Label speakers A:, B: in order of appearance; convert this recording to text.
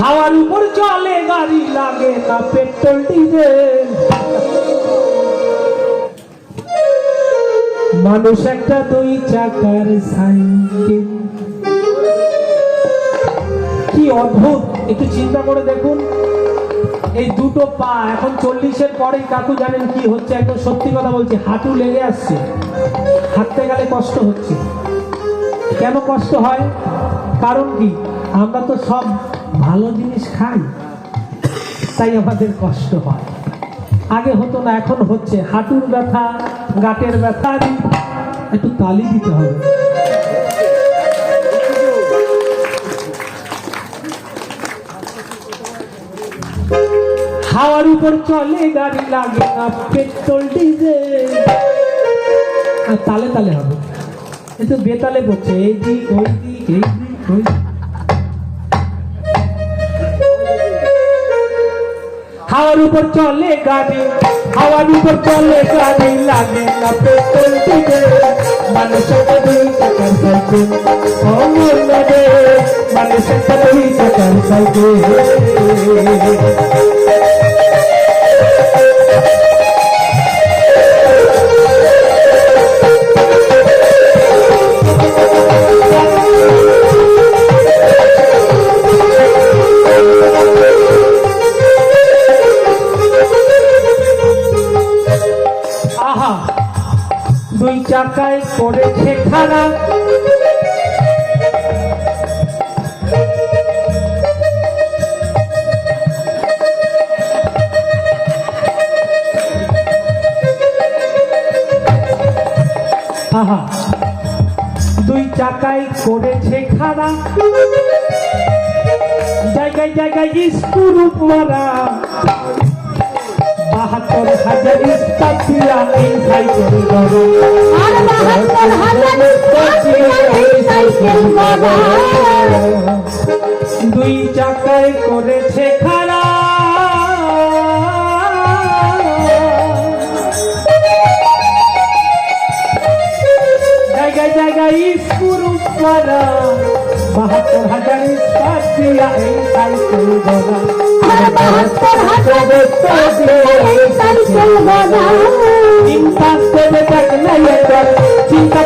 A: হাওয়ার উপর চলে গাড়ি লাগে না পেট্রোল, ডিজেল। মানুষ একটা দুই চাকার সাইকেল। কি অদ্ভুত, একটু চিন্তা করে দেখুন। এই দুটো পা এখন চল্লিশের পরেই, কাকু জানেন কি হচ্ছে? একদম সত্যি কথা বলছি, হাঁটু লেগে আসছে। হাঁটতে গেলে কষ্ট হচ্ছে। কেন কষ্ট হয়? কারণ কি? আমরা তো সব ভালো জিনিস খাই, তাই আমাদের কষ্ট হয়। আগে হতো না, এখন হচ্ছে। হাঁটুর ব্যথা, গাঁটের ব্যথা একটু তালি দিতে হবে। হাওয়ার উপর চলে গাড়ি লাগে না, পেট্রোল ডিজেল। তালে তালে হবে। এ বেতালে পড়ছে এই দিক ওই দিক এই দিক ওই হাওয়ার উপর চলে গাড়ি, হাওয়ার উপর চলে গাড়ি, লাগে না পেট্রোল ডিজেল মানুষের দুই টাকার সাইকেল অমর লাগে মানুষের দুই টাকার সাইকেল। দুই চাকায় করেছে খারাপ দুই চাকায় করেছে খারাপ জায়গায় জায়গায় স্কুরুপ মারা বাহাত্তর হাজার ইস্তাক দিয়া এই সাইকেল বাবা
B: আর বাহাত্তর হাজার এই সাইকেল বাবা
A: দুই চাকায় করেছে খারাপ পরম্পরা বাহাত্তর হাজার ইস্পাত দিয়া এই সাইকেল গড়া
B: বাহাত্তর হাজার ইস্পাত দিয়া এই সাইকেল গড়া
A: চিন্তা করে দেখ না একবার চিন্তা